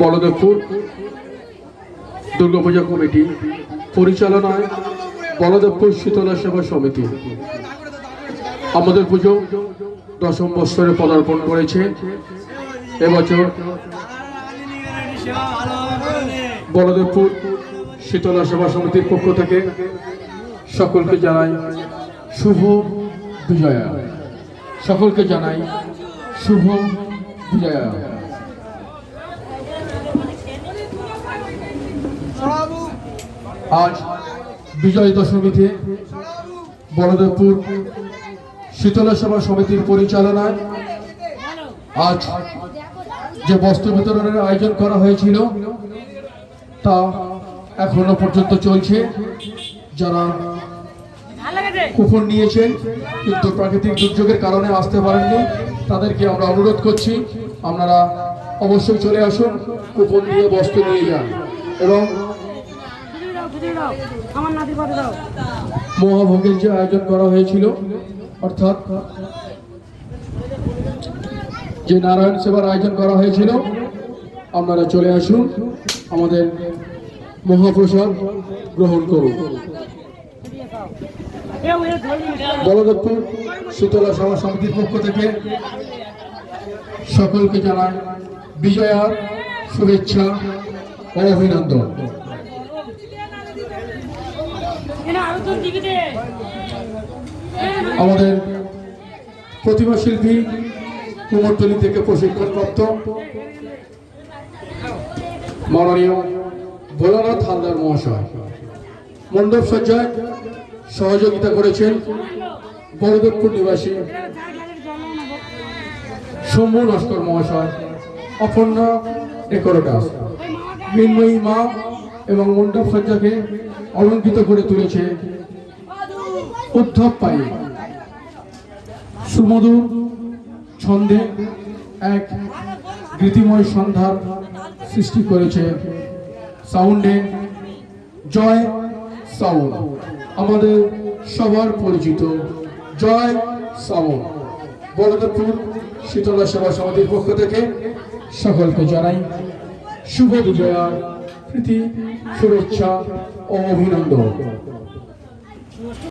বলদেবপুর Durga Puja committee পরিচালনায় বলদেবপুর শীতলা সেবা সমিতি। আমাদের পুজো দশম বৎসরে পদার্পণ করেছে। এবছর বলদেবপুর শীতলা সেবা সমিতির পক্ষ থেকে সকলকে জানাই শুভ বিজয়া। সকলকে জানাই শুভ বিজয়া। আজ বিজয় দশমীতে বলদেবপুর শীতলা সেবা সমিতির পরিচালনায় আজ যে বস্ত্র বিতরণের আয়োজন করা হয়েছিল, তা এখনও পর্যন্ত চলছে। যারা কুপন নিয়েছেন, কিন্তু প্রাকৃতিক দুর্যোগের কারণে আসতে পারেননি, তাদেরকে আমরা অনুরোধ করছি, আপনারা অবশ্যই চলে আসুন, কুপন নিয়ে বস্ত্র নিয়ে যান। এবং মহাভোগের যে আয়োজন করা হয়েছিল, অর্থাৎ যে নারায়ণ সেবার আয়োজন করা হয়েছিল, আপনারা চলে আসুন, আমাদের মহাপ্রসাদ গ্রহণ করুন। বলদেবপুর শীতলা সভা সমিতির পক্ষ থেকে সকলকে জানাই বিজয়ার শুভেচ্ছা ও অভিনন্দন। আমাদের প্রতিমা শিল্পী কুমোরটলি থেকে প্রশিক্ষণপ্রাপ্ত মাননীয় ভোলানাথ হালদার মহাশয়। মণ্ডপ সজ্জায় সহযোগিতা করেছেন বড়দেবপুর নিবাসী শম্ভু নস্কর মহাশয়। অপর্ণা ডেকোরেটাস মৃন্ময়ী মা এবং মণ্ডপ সজ্জাকে অলঙ্কিত করে তুলেছে উদ্ধব পাই সুমধুর ছন্দে এক গীতিময় সন্ধ্যার সৃষ্টি করেছে সাউন্ডে জয় সাউন্ড আমাদের সবার পরিচিত জয় সাউন্ড বলদেবপুর শীতলা সেবা সমিতির পক্ষ থেকে সকলকে জানাই শুভ বিজয়ার প্রীতি শুভেচ্ছা ও অভিনন্দন।